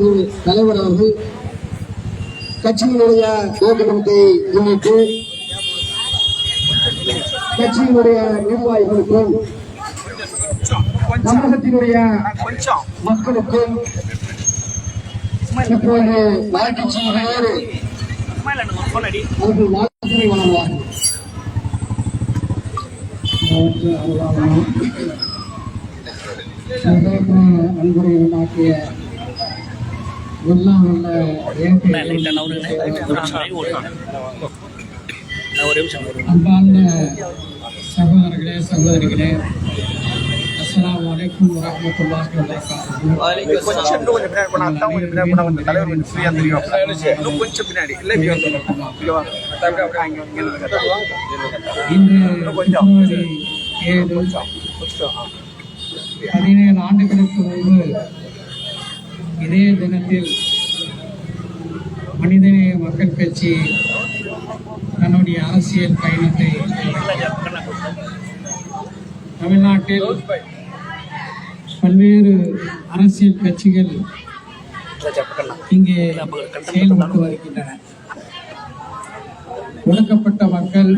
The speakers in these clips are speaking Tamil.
இப்போது தலைவர் அவர்கள் கட்சியினுடைய நோக்கத்தை முன்னிட்டு கட்சியினுடைய நிர்வாகிகளுக்கும் தமிழகத்தினுடைய மக்களுக்கும் இப்போது வாழ்த்துச் அவர்கள் வாழ்த்துறை வழங்குவார்கள். அன்புரையனாக்கிய எல்லாம் உள்ள அன்பார்ந்த சகோதரர்களே சகோதரிகளே இன்று பிப்ரவரி ஏழு பதினேழு ஆண்டுகளுக்கு முன்பு இதே தினத்தில் மனிதநேய மக்கள் கட்சி தன்னுடைய அரசியல் பயணத்தை தமிழ்நாட்டில் பல்வேறு அரசியல் கட்சிகள் இங்கே செயல்பட்டு வருகின்றன. ஒடுக்கப்பட்ட மக்கள்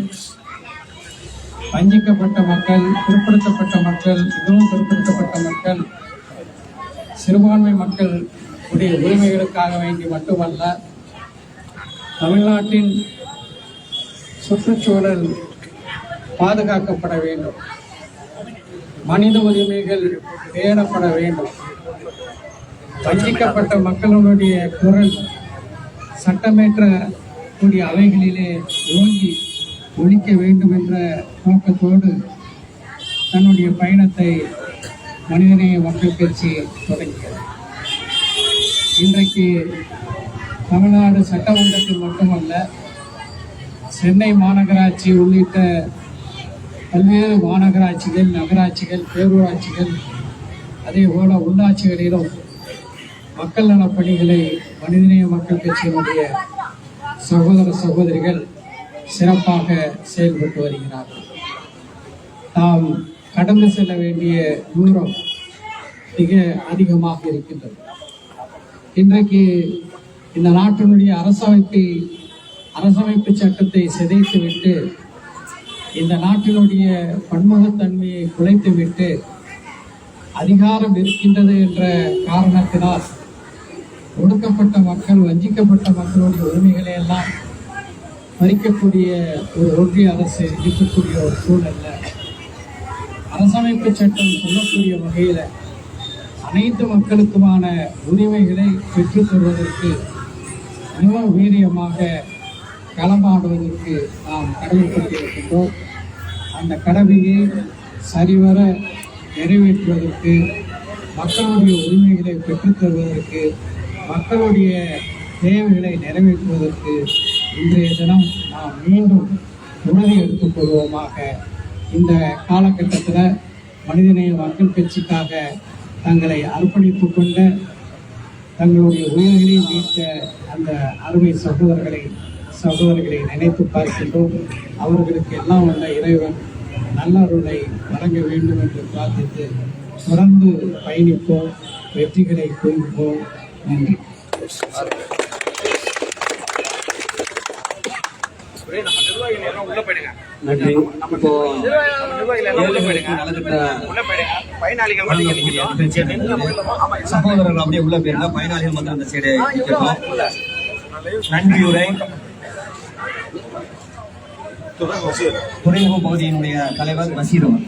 வஞ்சிக்கப்பட்ட மக்கள் பிற்படுத்தப்பட்ட மக்கள் மிகவும் பிற்படுத்தப்பட்ட மக்கள் சிறுபான்மை மக்கள் உடைய உரிமைகளுக்காக வேண்டி மட்டுமல்ல தமிழ்நாட்டின் சுற்றுச்சூழல் பாதுகாக்கப்பட வேண்டும். மனித உரிமைகள் பேணப்பட வேண்டும். வஞ்சிக்கப்பட்ட மக்களுடைய குரல் சட்டமேற்ற கூடிய அவைகளிலே ஓங்கி ஒழிக்க வேண்டும் என்ற நோக்கத்தோடு தன்னுடைய பயணத்தை மனிதநேய மக்கள் கட்சி தொடங்கியது. இன்றைக்கு தமிழ்நாடு சட்டமன்றத்தில் மட்டுமல்ல சென்னை மாநகராட்சி உள்ளிட்ட பல்வேறு மாநகராட்சிகள் நகராட்சிகள் பேரூராட்சிகள் அதே போல உள்ளாட்சிகளிலும் மக்கள் நலப் பணிகளை மனிதநேய மக்கள் கட்சியினுடைய சகோதர சகோதரிகள் சிறப்பாக செயல்பட்டு வருகிறார்கள். நாம் கடந்து செல்ல வேண்டிய தூரம் மிக அதிகமாக இருக்கின்றது. இன்றைக்கு இந்த நாட்டினுடைய அரசமைப்பை அரசமைப்பு சட்டத்தை சிதைத்துவிட்டு இந்த நாட்டினுடைய பன்முகத்தன்மையை குலைத்துவிட்டு அதிகாரம் இருக்கின்றது என்ற காரணத்தினால் ஒடுக்கப்பட்ட மக்கள் வஞ்சிக்கப்பட்ட மக்களுடைய உரிமைகளை எல்லாம் பறிக்கக்கூடிய ஒரு ஒன்றிய அரசு இருக்கக்கூடிய ஒரு சூழல்ல அரசமைப்பு சட்டம் சொல்லக்கூடிய வகையில் அனைத்து மக்களுக்குமான உரிமைகளை பெற்றுத் தருவதற்கு மிக வீரியமாக களமாடுவதற்கு நாம் கடமைப்பட்டிருக்கின்றோம் அந்த கடமையை சரிவர நிறைவேற்றுவதற்கு மக்களுடைய உரிமைகளை பெற்றுத்தருவதற்கு மக்களுடைய தேவைகளை நிறைவேற்றுவதற்கு இன்றைய தினம் நாம் மீண்டும் உறுதி எடுத்துக்கொள்வோமாக இந்த காலகட்டத்தில் மனிதநேய மக்கள் கட்சிக்காக தங்களை அர்ப்பணித்து கொண்ட தங்களுடைய உயிர்களை மீட்ட அந்த அருமை சகோதரர்களை சகோதரர்களை நினைத்து பார்க்கின்றோம். அவர்களுக்கு எல்லாம் வந்த இறைவன் நல்ல அருளை வழங்க வேண்டும் என்று பிரார்த்தித்து தொடர்ந்து பயணிப்போம் வெற்றிகளை குறிப்போம் நன்றி அப்படியே நம்ம நிர்வாகிகள் எல்லாம் உள்ள போயிடுங்க நன்றி இப்போ நம்ம நிர்வாகிகள் எல்லாம் உள்ள போயிடுங்க நலத்திட்ட உள்ள போயிடுங்க பயனாளிகள் மட்டும் இங்க நிக்கட்டும். ஆமா சகோதரர்கள் அப்படியே உள்ள போயிருந்தா பயனாளிகள் மட்டும் அந்த சைடு நன்றி உரை. துறைமுக பகுதியினுடைய தலைவர் பசீர் அவர்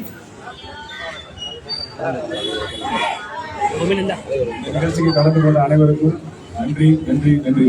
நிகழ்ச்சிக்கு கலந்து கொண்ட அனைவருக்கும் நன்றி நன்றி நன்றி.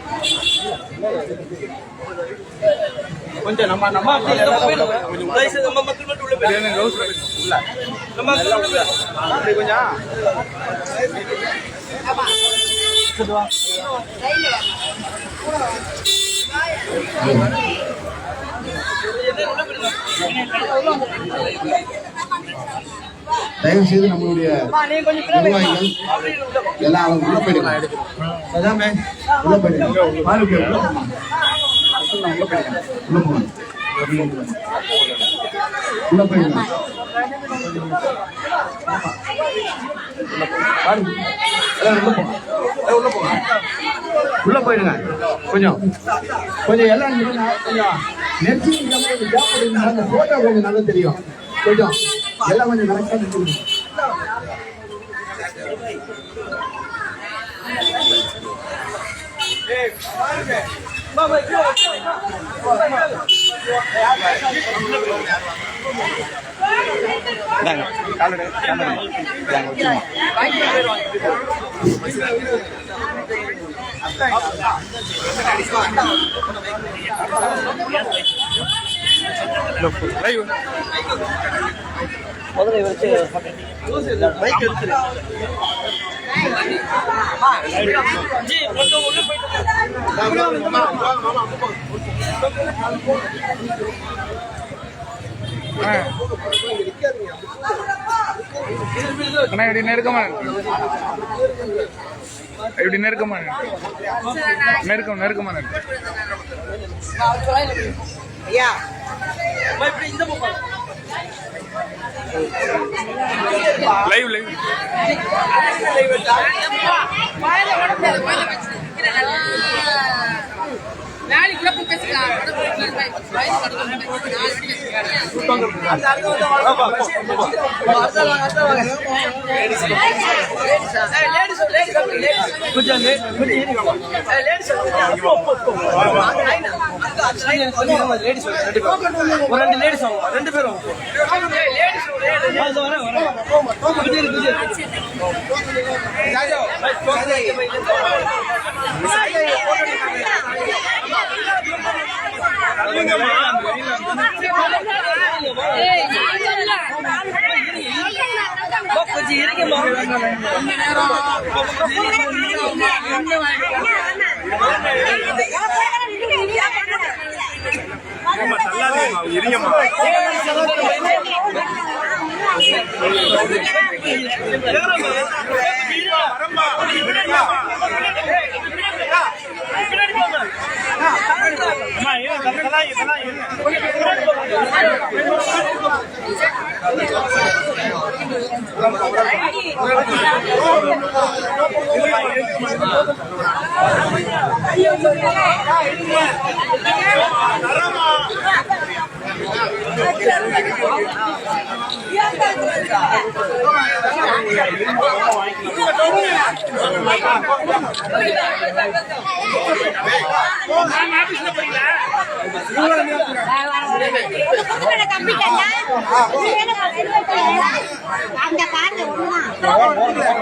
கொஞ்சம் நம்ம நம்ம செய்து நம்ம மக்கள் மட்டும் உள்ள போயிடுங்க. நம்ம மக்கள் உள்ள போயிடுங்க. அப்படி கொஞ்சம் தயவு செய்து நம்மளுடைய நிர்வாகிகள் எல்லாம் அவங்க உள்ள போயிடுவாங்க அதாமே உள்ள போயிடுவாங்க உள்ள போங்க. உள்ள போயிடுவாங்க உள்ள போங்க போயிடுங்க. கொஞ்சம். கொஞ்சம் எல்லாம் கொஞ்சம். நெர்சி போட்டோ கொஞ்சம் நல்லா தெரியும். கொஞ்சம். எல்லாம் கொஞ்சம் கரெக்டாக நிற்கணும் இந்தாங்க காலடு ஜி, கொஞ்சம் உள்ள போயிட்டு அண்ணா இப்படி நெருக்கமா. இப்படி நெருக்கமா. நெருக்கம் நெருக்கமா இப்படி இந்த பக்கம் லைவ் லைவ் கொஞ்சம் லே- கொஞ்சம் இருங்க. ஏய், ladies வாங்க. போ, போ, போ. line ஆ? அங்க அந்த line ஆ கொஞ்சம் இருங்க. ladies வாங்க, ரெண்டு பேரும். ஒரு ரெண்டு ladies வாங்க. ரெண்டு பேரும் வாங்க. இதெல்லாம். அந்த பாட்டு ரோஸ் பாய் ஒண்ணுதான்